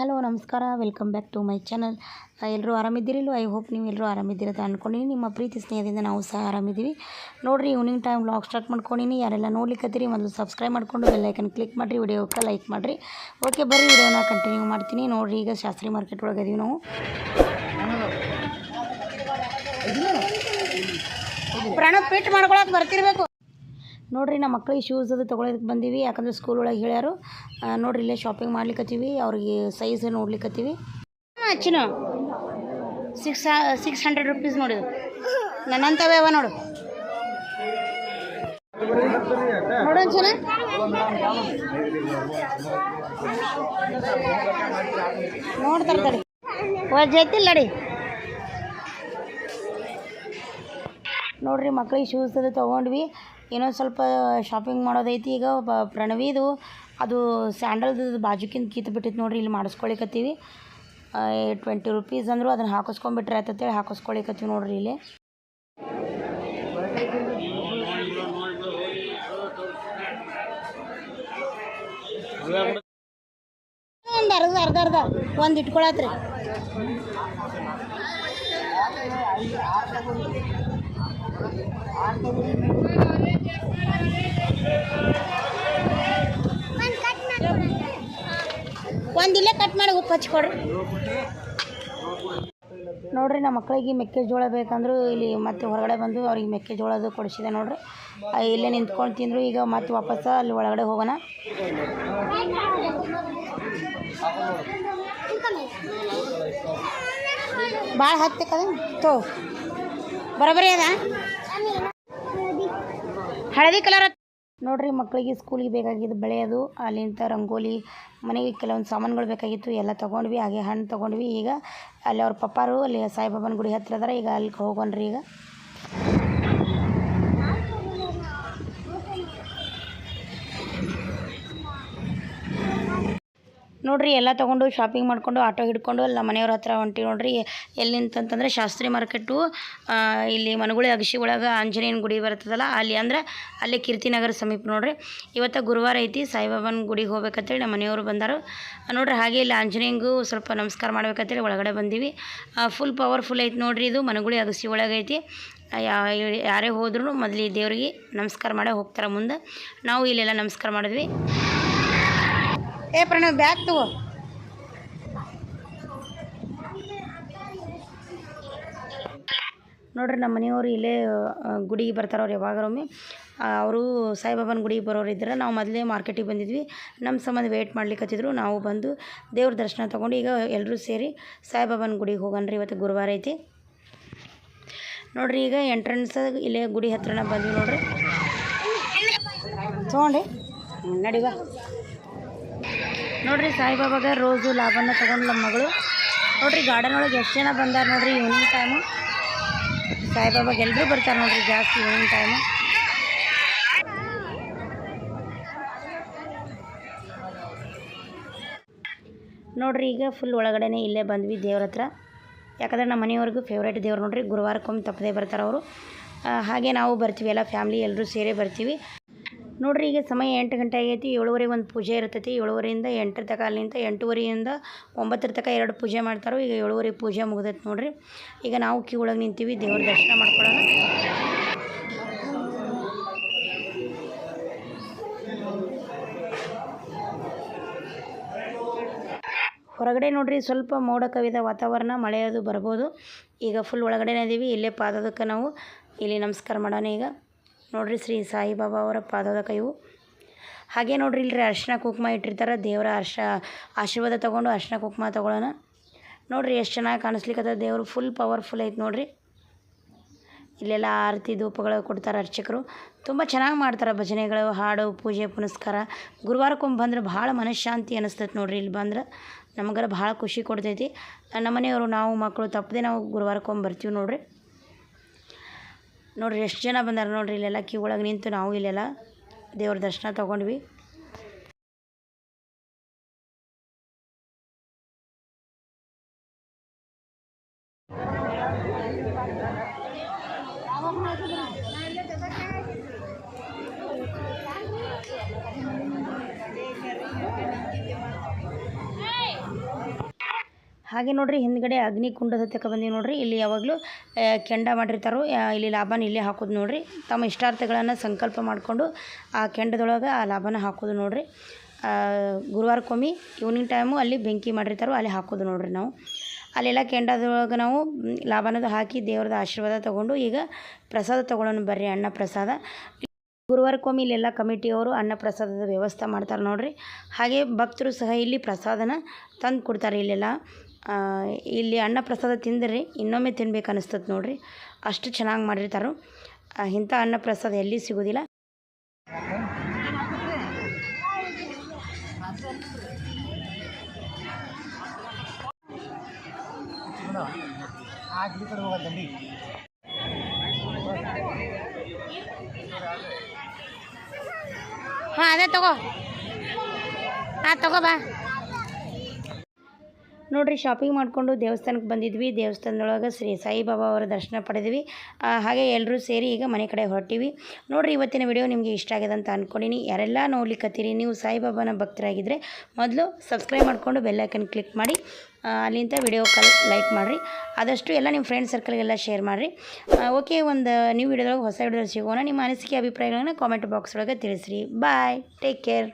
Hello ನಮಸ್ಕಾರ. Welcome back to my channel ಎಲ್ಲರೂ ಆರಾಮಿದ್ದೀರಿಲ್ಲೋ ಐ ಹೋಪ್ ನೀವು ಎಲ್ಲರೂ ಆರಾಮಿದ್ದೀರತ್ತ ಅಂದ್ಕೊಂಡಿನಿ ನಿಮ್ಮ ಪ್ರೀತಿ ಸ್ನೇಹದಿಂದ ನಾವು ಸಹ ಆರಾಮಿದ್ದೀವಿ. ನೋಡಿರಿ ಈವ್ನಿಂಗ್ ಟೈಮ್ ವ್ಲಾಗ್ ಸ್ಟಾರ್ಟ್ ಮಾಡ್ಕೊಂಡಿನಿ. ಯಾರೆಲ್ಲ ನೋಡ್ಲಿಕ್ಕತ್ತೀರಿ ಮೊದಲು ಸಬ್ಸ್ಕ್ರೈಬ್ ಮಾಡ್ಕೊಂಡು ಬೆಲ್ಲೈಕನ್ ಕ್ಲಿಕ್ ಮಾಡಿರಿ ವಿಡಿಯೋಕ್ಕೆ ಲೈಕ್ ಮಾಡಿರಿ. ಓಕೆ ಬರ್ರಿ ವಿಡಿಯೋನ ಕಂಟಿನ್ಯೂ ಮಾಡ್ತೀನಿ. ನೋಡಿರಿ ಈಗ ಶಾಸ್ತ್ರಿ ಮಾರ್ಕೆಟ್ ಒಳಗೆ ಇದೀವಿ ನಾವು. ಪ್ರಾಣ ಪಿಟ್ ಮಾಡ್ಕೊಳಕ್ಕೆ ಬರ್ತಿರ್ಬೇಕು. ನೋಡ್ರಿ, ನಮ್ಮ ಮಕ್ಳಿಗೆ ಶೂಸ್ ಅದು ತೊಗೊಳೋದಕ್ಕೆ ಬಂದೀವಿ. ಯಾಕಂದ್ರೆ ಸ್ಕೂಲ್ ಒಳಗೆ ಹೇಳ್ಯಾರು ನೋಡಿರಿ ಇಲ್ಲೇ ಶಾಪಿಂಗ್ ಮಾಡ್ಲಿಕ್ಕತ್ತೀವಿ ಅವ್ರಿಗೆ ಸೈಜ್ ನೋಡ್ಲಿಕ್ಕತ್ತೀವಿ ಅಚ್ಚಿನ. ಸಿಕ್ಸ್ ಸಿಕ್ಸ್ ಹಂಡ್ರೆಡ್ ರುಪೀಸ್ ನೋಡಿದು ನನ್ನಂತವೇ ಅವ ನೋಡು. ನೋಡು ಒಂದ್ಸಲ ನೋಡ್ತಾರೆ ತಡಿ ವಜ್ಜೈತಿಲ್ಲ ನಡಿ. ನೋಡ್ರಿ ಮಕ್ಳಿಗೆ ಶೂಸ್ ಅದು ತೊಗೊಂಡ್ವಿ. ಇನ್ನೊಂದು ಸ್ವಲ್ಪ ಶಾಪಿಂಗ್ ಮಾಡೋದೈತಿ ಈಗ ಪ್ರಣವಿದು, ಅದು ಸ್ಯಾಂಡಲ್ದು ಬಾಜುಕಿಂದ ಕೀತು ಬಿಟ್ಟಿತ್ತು ನೋಡ್ರಿ, ಇಲ್ಲಿ ಮಾಡಿಸ್ಕೊಳಿಕತ್ತೀವಿ. ಟ್ವೆಂಟಿ ರುಪೀಸ್ ಅಂದರು ಅದನ್ನು ಹಾಕಿಸ್ಕೊಂಬಿಟ್ರೆ ಆಯ್ತಂತೇಳಿ ಹಾಕಿಸ್ಕೊಳಿಕತ್ತೀವಿ ನೋಡ್ರಿ ಇಲ್ಲಿ. ಒಂದು ಅರ್ಧ ಅರ್ಧ ಅರ್ಧ, ಒಂದು ಇಟ್ಕೊಳತ್ರಿ. ಒಂದು ಇಲ್ಲೇ ಕಟ್ ಮಾಡಿ ಉಪ್ಪು ಹಚ್ಕೊಡ್ರಿ ನೋಡ್ರಿ, ನಮ್ಮ ಮಕ್ಕಳಿಗೆ ಮೆಕ್ಕೆಜೋಳ ಬೇಕಂದ್ರು ಇಲ್ಲಿ ಮತ್ತೆ ಹೊರಗಡೆ ಬಂದು ಅವ್ರಿಗೆ ಮೆಕ್ಕೆಜೋಳದು ಕೊಡಿಸಿದೆ ನೋಡ್ರಿ. ಇಲ್ಲೇ ನಿಂತ್ಕೊಂಡು ತಿಂದರು, ಈಗ ಮತ್ತೆ ವಾಪಸ್ ಅಲ್ಲಿ ಒಳಗಡೆ ಹೋಗೋಣ. ಭಾಳ ಹತ್ತಕ್ಕದ ತೋ. ಬರೋಬರಿ ಅದ? ಹಳದಿ ಕಲರ್ ನೋಡ್ರಿ ಮಕ್ಕಳಿಗೆ ಸ್ಕೂಲಿಗೆ ಬೇಕಾಗಿದ್ದು ಬೆಳೆಯೋದು ಅಲ್ಲಿಂದ ರಂಗೋಲಿ, ಮನೆಗೆ ಕೆಲವೊಂದು ಸಾಮಾನುಗಳು ಬೇಕಾಗಿತ್ತು, ಎಲ್ಲ ತೊಗೊಂಡ್ವಿ. ಹಾಗೆ ಹಣ್ಣು ತೊಗೊಂಡ್ವಿ. ಈಗ ಅಲ್ಲಿ ಅವ್ರ ಪಪ್ಪಾರು, ಅಲ್ಲಿ ಸಾಯಿಬಾಬನ ಗುಡಿ ಹತ್ತಿರ ಅದಾರ. ಈಗ ಅಲ್ಲಿ ಹೋಗೋಣ್ರಿ ಈಗ. ನೋಡ್ರಿ ಎಲ್ಲ ತೊಗೊಂಡು ಶಾಪಿಂಗ್ ಮಾಡಿಕೊಂಡು ಆಟೋ ಹಿಡ್ಕೊಂಡು ಅಲ್ಲಿ ನಮ್ಮ ಮನೆಯವ್ರ ಹತ್ರ ಹೊಂಟಿ ನೋಡ್ರಿ. ಎಲ್ಲಿ ನಿಂತಂತಂದ್ರೆ ಶಾಸ್ತ್ರಿ ಮಾರ್ಕೆಟು ಇಲ್ಲಿ ಮನಗುಳಿ ಅಗಸಿ ಒಳಗೆ ಆಂಜನೇಯನ ಗುಡಿ ಬರ್ತದಲ್ಲ, ಅಲ್ಲಿ ಅಂದ್ರೆ ಅಲ್ಲಿ ಕೀರ್ತಿನಗರ ಸಮೀಪ ನೋಡ್ರಿ. ಇವತ್ತು ಗುರುವಾರ ಐತಿ, ಸಾಯಿಬಾಬನ ಗುಡಿಗೆ ಹೋಗ್ಬೇಕಂತೇಳಿ ನಮ್ಮ ಮನೆಯವರು ಬಂದರು ನೋಡ್ರಿ ಹಾಗೆ ಇಲ್ಲಿ ಆಂಜನೇಯಂಗೂ ಸ್ವಲ್ಪ ನಮಸ್ಕಾರ ಮಾಡ್ಬೇಕಂತೇಳಿ ಒಳಗಡೆ ಬಂದೀವಿ. ಫುಲ್ ಪವರ್ಫುಲ್ ಐತಿ ನೋಡ್ರಿ ಇದು, ಮನಗುಳಿ ಅಗಸಿ ಒಳಗೆ ಐತಿ. ಯಾರೇ ಹೋದ್ರೂ ಮೊದಲು ದೇವ್ರಿಗೆ ನಮಸ್ಕಾರ ಮಾಡೇ ಹೋಗ್ತಾರೆ ಮುಂದೆ. ನಾವು ಇಲ್ಲೆಲ್ಲ ನಮಸ್ಕಾರ ಮಾಡಿದ್ವಿ. ಏ ಪ್ರಣವ್ ಬ್ಯಾಗ್ ತಗೋ. ನೋಡ್ರಿ ನಮ್ಮ ಮನೆಯವರು ಇಲ್ಲೇ ಗುಡಿಗೆ ಬರ್ತಾರೆ ಅವ್ರು ಯಾವಾಗರೊಮ್ಮೆ. ಅವರು ಸಾಯಿಬಾಬನ ಗುಡಿಗೆ ಬರೋರು ಇದ್ರೆ ನಾವು ಮೊದಲೇ ಮಾರ್ಕೆಟಿಗೆ ಬಂದಿದ್ವಿ. ನಮ್ಮ ಸಂಬಂಧ ವೆಯ್ಟ್ ಮಾಡ್ಲಿಕ್ಕತ್ತಿದ್ರು ನಾವು ಬಂದು ದೇವ್ರ ದರ್ಶನ ತೊಗೊಂಡು ಈಗ ಎಲ್ಲರೂ ಸೇರಿ ಸಾಯಿಬಾಬನ ಗುಡಿಗೆ ಹೋಗೋಣ್ರಿ ಇವತ್ತು ಗುರುವಾರ ಐತಿ. ನೋಡ್ರಿ ಈಗ ಎಂಟ್ರೆನ್ಸ್ ಇಲ್ಲೇ ಗುಡಿ ಹತ್ರನ ಬಂದ್ವಿ ನೋಡ್ರಿ. ತೊಗೊಂಡ್ರಿ. ನಡಿವ ನೋಡ್ರಿ ಸಾಯಿಬಾಬಾಗ ರೋಸು ಲಾಭನ ತೊಗೊಂಡು ನಮ್ಮ ಮಗಳು. ನೋಡ್ರಿ ಗಾರ್ಡನ್ ಒಳಗೆ ಎಷ್ಟು ಜನ ಬಂದಾರ ನೋಡ್ರಿ ಈವ್ನಿಂಗ್ ಟೈಮು ಸಾಯಿಬಾಬಾಗೆ ಎಲ್ಲರೂ ಬರ್ತಾರೆ ನೋಡ್ರಿ ಜಾಸ್ತಿ ಈವ್ನಿಂಗ್ ಟೈಮು ನೋಡ್ರಿ ಈಗ ಫುಲ್ ಒಳಗಡೆನೆ ಇಲ್ಲೇ ಬಂದ್ವಿ ದೇವ್ರ ಹತ್ರ. ಯಾಕಂದ್ರೆ ನಮ್ಮ ಮನೆಯವ್ರಿಗೂ ಫೇವ್ರೇಟ್ ದೇವ್ರು ನೋಡ್ರಿ, ಗುರುವಾರಕ್ಕೊಮ್ಮೆ ತಪ್ಪದೇ ಬರ್ತಾರೆ ಅವರು. ಹಾಗೆ ನಾವು ಬರ್ತೀವಿ, ಎಲ್ಲ ಫ್ಯಾಮ್ಲಿ ಎಲ್ಲರೂ ಸೇರೇ ಬರ್ತೀವಿ. ನೋಡ್ರಿ, ಈಗ ಸಮಯ ಎಂಟು ಗಂಟೆ ಆಗೈತಿ ಏಳುವರೆಗೆ ಒಂದು ಪೂಜೆ ಇರ್ತೈತಿ. ಏಳುವರೆಯಿಂದ ಎಂಟರ ತಕ ಅಲ್ಲಿಂದ ಎಂಟೂವರೆಯಿಂದ ಒಂಬತ್ತರ ತಕ ಎರಡು ಪೂಜೆ ಮಾಡ್ತಾರೆ, ಈಗ ಏಳುವರೆ ಪೂಜೆ ಮುಗ್ದೈತೆ ನೋಡ್ರಿ. ಈಗ ನಾವು ಕ್ಯೂ ಒಳಗೆ ನಿಂತೀವಿ, ದೇವ್ರ ದರ್ಶನ ಮಾಡ್ಕೊಳ್ಳೋಣ ಹೊರಗಡೆ ನೋಡ್ರಿ, ಸ್ವಲ್ಪ ಮೋಡ ಕವಿದ ವಾತಾವರಣ, ಮಳೆ ಅದು ಬರ್ಬೋದು. ಈಗ ಫುಲ್ ಒಳಗಡೆನೇ ಇದ್ದೀವಿ ಇಲ್ಲೇ ಪಾದದಕ್ಕೆ ನಾವು ಇಲ್ಲಿ ನಮಸ್ಕಾರ ಮಾಡೋಣ ಈಗ. ನೋಡ್ರಿ ಶ್ರೀ ಸಾಯಿಬಾಬಾ ಅವರ ಪಾದದ ಕೈವು. ಹಾಗೆ ನೋಡ್ರಿ ಇಲ್ರಿ ಅರ್ಶಿನ ಕುಂಕುಮ ಇಟ್ಟಿರ್ತಾರೆ, ದೇವರ ಅರ್ಶ ಆಶೀರ್ವಾದ ತೊಗೊಂಡು ಅರ್ಶಿನ ಕುಂಕುಮ ತೊಗೊಳ್ಳೋಣ ನೋಡ್ರಿ ಎಷ್ಟು ಚೆನ್ನಾಗಿ ಕಾಣಿಸ್ಲಿಕ್ಕದ ದೇವರು ಫುಲ್ ಪವರ್ಫುಲ್ ಐತೆ ನೋಡ್ರಿ. ಇಲ್ಲೆಲ್ಲ ಆರತಿ ಧೂಪಗಳು ಕೊಡ್ತಾರೆ ಅರ್ಚಕರು. ತುಂಬ ಚೆನ್ನಾಗಿ ಮಾಡ್ತಾರೆ ಭಜನೆಗಳು, ಹಾಡು, ಪೂಜೆ, ಪುನಸ್ಕಾರ. ಗುರುವಾರಕ್ಕೊಮ್ಮೆ ಬಂದ್ರೆ ಭಾಳ ಮನಃಶಾಂತಿ ಅನಿಸ್ತೈತೆ ನೋಡ್ರಿ ಇಲ್ಲಿ ಬಂದ್ರೆ. ನಮಗರ ಭಾಳ ಖುಷಿ ಕೊಡ್ತೈತಿ. ನಮ್ಮ ಮನೆಯವರು ನಾವು, ಮಕ್ಕಳು ತಪ್ಪದೆ ನಾವು ಗುರುವಾರಕ್ಕೊಮ್ಮೆ ಬರ್ತೀವಿ ನೋಡ್ರಿ. ನೋಡ್ರಿ ಎಷ್ಟು ಜನ ಬಂದಾರ ನೋಡ್ರಿ ಇಲ್ಲೆಲ್ಲ ಕ್ಯೂ ಒಳಗೆ ನಿಂತು ನಾವು ಇಲ್ಲೆಲ್ಲ ದೇವ್ರ ದರ್ಶನ ತೊಗೊಂಡ್ವಿ. ಹಾಗೆ ನೋಡ್ರಿ, ಹಿಂದ್ಗಡೆ ಅಗ್ನಿಕುಂಡದ ತಕ ಬಂದೀವಿ ನೋಡ್ರಿ. ಇಲ್ಲಿ ಯಾವಾಗಲೂ ಕೆಂಡ ಮಾಡಿರ್ತಾರೋ ಇಲ್ಲಿ ಲಾಭನ ಇಲ್ಲೇ ಹಾಕೋದು ನೋಡ್ರಿ. ತಮ್ಮ ಇಷ್ಟಾರ್ಥಗಳನ್ನು ಸಂಕಲ್ಪ ಮಾಡಿಕೊಂಡು ಆ ಕೆಂಡದೊಳಗೆ ಆ ಲಾಭನ ಹಾಕೋದು ನೋಡ್ರಿ. ಗುರುವಾರಕ್ಕೊಮ್ಮೆ ಈವ್ನಿಂಗ್ ಟೈಮು ಅಲ್ಲಿ ಬೆಂಕಿ ಮಾಡಿರ್ತಾರೋ, ಅಲ್ಲಿ ಹಾಕೋದು ನೋಡ್ರಿ ನಾವು. ಅಲ್ಲೆಲ್ಲ ಕೆಂಡದೊಳಗೆ ನಾವು, ಲಾಭನದು ಹಾಕಿ ದೇವ್ರದ ಆಶೀರ್ವಾದ ತೊಗೊಂಡು ಈಗ ಪ್ರಸಾದ ತೊಗೊಳ್ಳೋಣ ಬರ್ರಿ, ಅನ್ನ ಪ್ರಸಾದ. ಗುರುವಾರಕ್ಕೊಮ್ಮೆ ಇಲ್ಲೆಲ್ಲ ಕಮಿಟಿಯವರು ಅನ್ನ ಪ್ರಸಾದದ ವ್ಯವಸ್ಥೆ ಮಾಡ್ತಾರೆ ನೋಡ್ರಿ. ಹಾಗೆ ಭಕ್ತರು ಸಹ ಇಲ್ಲಿ ಪ್ರಸಾದನ ತಂದು ಕೊಡ್ತಾರೆ ಇಲ್ಲೆಲ್ಲ. ಇಲ್ಲಿ ಅನ್ನ ಪ್ರಸಾದ ತಿಂದ್ರಿ ಇನ್ನೊಮ್ಮೆ ತಿನ್ಬೇಕು ಅನಿಸ್ತದೆ ನೋಡ್ರಿ. ಅಷ್ಟು ಚೆನ್ನಾಗಿ ಮಾಡಿರ್ತಾರೆ. ಇಂಥ ಅನ್ನ ಪ್ರಸಾದ ಎಲ್ಲಿ ಸಿಗೋದಿಲ್ಲ ಆ ಗಿಡ ಕಡೆ ಹೋಗೋದಂಡಿ ಹಾಂ ಅದೇ ತಗೋ. ಹಾಂ ತಗೋ ಬಾ. ನೋಡ್ರಿ ಶಾಪಿಂಗ್ ಮಾಡಿಕೊಂಡು ದೇವಸ್ಥಾನಕ್ಕೆ ಬಂದಿದ್ವಿ. ದೇವಸ್ಥಾನದೊಳಗೆ ಶ್ರೀ ಸಾಯಿಬಾಬಾ ಅವರ ದರ್ಶನ ಪಡೆದ್ವಿ. ಹಾಗೆ ಎಲ್ಲರೂ ಸೇರಿ ಈಗ ಮನೆ ಕಡೆ ಹೊರಟಿವಿ. ನೋಡಿರಿ, ಇವತ್ತಿನ ವಿಡಿಯೋ ನಿಮಗೆ ಇಷ್ಟ ಆಗಿದೆ ಅಂತ ಅಂದ್ಕೊಂಡಿನಿ ಯಾರೆಲ್ಲ ನೋಡ್ಲಿಕ್ಕತ್ತೀರಿ ನೀವು ಸಾಯಿಬಾಬಾನ ಭಕ್ತರಾಗಿದ್ದರೆ ಮೊದಲು ಸಬ್ಸ್ಕ್ರೈಬ್ ಮಾಡಿಕೊಂಡು ಬೆಲ್ಲೈಕನ್ ಕ್ಲಿಕ್ ಮಾಡಿ. ಅಲ್ಲಿಂದ ವಿಡಿಯೋ ಕಾಲ್ ಲೈಕ್ ಮಾಡಿರಿ. ಆದಷ್ಟು ಎಲ್ಲ ನಿಮ್ಮ ಫ್ರೆಂಡ್ ಸರ್ಕಲ್ಗೆಲ್ಲ ಶೇರ್ ಮಾಡಿರಿ. ಓಕೆ ಒಂದು ನ್ಯೂ ವಿಡಿಯೋದೊಳಗೆ ಹೊಸ ವಿಡಿಯೋದಲ್ಲಿ ಸಿಗೋಣ. ನಿಮ್ಮ ಅನಿಸಿಕೆ, ಅಭಿಪ್ರಾಯಗಳನ್ನ ಕಾಮೆಂಟ್ ಬಾಕ್ಸ್ ಒಳಗೆ ತಿಳಿಸ್ರಿ. Bye take care